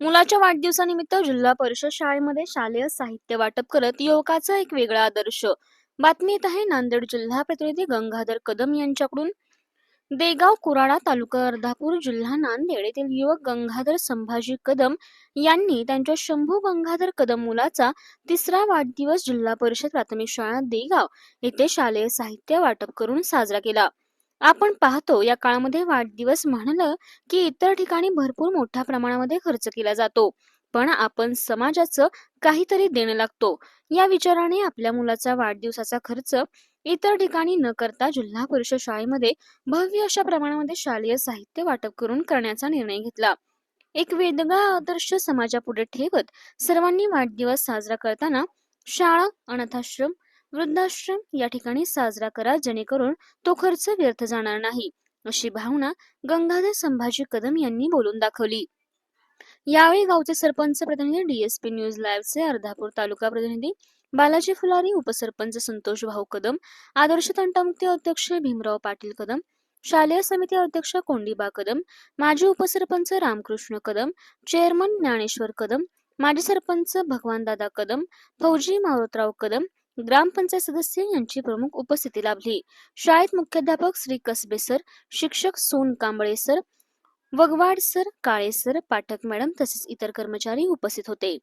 मुलाच्या वाढदिवसानिमित्त जिल्हा परिषद शाळेमध्ये शालेय साहित्य वाटप करत युवकाचा एक वेगळा आदर्श. बातमी येत आहे नांदेड जिल्हा प्रतिनिधी गंगाधर कदम यांच्याकडून. देगाव कुराडा तालुका अर्धापूर जिल्हा नांदेड येथील युवक गंगाधर संभाजी कदम यांनी त्यांच्या शंभू गंगाधर कदम मुलाचा तिसरा वाढदिवस जिल्हा परिषद प्राथमिक शाळा देगाव येथे शालेय साहित्य वाटप करून साजरा केला. आपण पाहतो या काळामध्ये वाढदिवस म्हणलं की इतर ठिकाणी भरपूर मोठ्या प्रमाणामध्ये खर्च केला जातो. पण आपण समाजाचं काहीतरी देणं लागतो. या विचाराने आपल्या मुलाचा वाढदिवसाचा खर्च इतर ठिकाणी न करता जिल्हा परिषद शाळेमध्ये भव्य अशा प्रमाणामध्ये शालेय साहित्य वाटप करून करण्याचा निर्णय घेतला. एक वेदगा आदर्श समाजापुढे ठेवत सर्वांनी वाढदिवस साजरा करताना शाळा अनाथाश्रम वृद्धाश्रम या ठिकाणी साजरा करा जेणेकरून तो खर्च व्यर्थ जाणार नाही. अशी भावना गंगाधर संभाजी कदम यांनी बोलून दाखवली. यावेळी गावचे सरपंच प्रतिनिधी डीएसपी न्यूज लाईव्हचे अर्धापूर तालुका प्रतिनिधी बालाजी फुलारी उपसरपंच संतोष भाऊ कदम आदर्श तंटामुक्ती अध्यक्ष भीमराव पाटील कदम शालेय समिती अध्यक्ष कोंडीबा कदम माजी उपसरपंच रामकृष्ण कदम चेअरमन ज्ञानेश्वर कदम माजी सरपंच भगवानदादा कदम फौजी मारुतराव कदम ग्रामपंचायत सदस्य यांची प्रमुख उपस्थिती लाभली. शाळेत मुख्याध्यापक श्री कसबे सर शिक्षक सोन Kamble sir Wagwad sir Kale sir Pathak madam तसेच इतर कर्मचारी उपस्थित होते.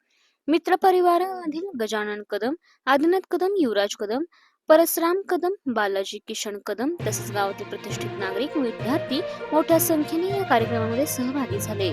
मित्रपरिवारामधील गजानन कदम आदिनाथ कदम युवराज कदम परसराम कदम बालाजी किशन कदम तसेच गावातील प्रतिष्ठित नागरिक विद्यार्थी मोठ्या संख्येने या कार्यक्रमामध्ये सहभागी झाले.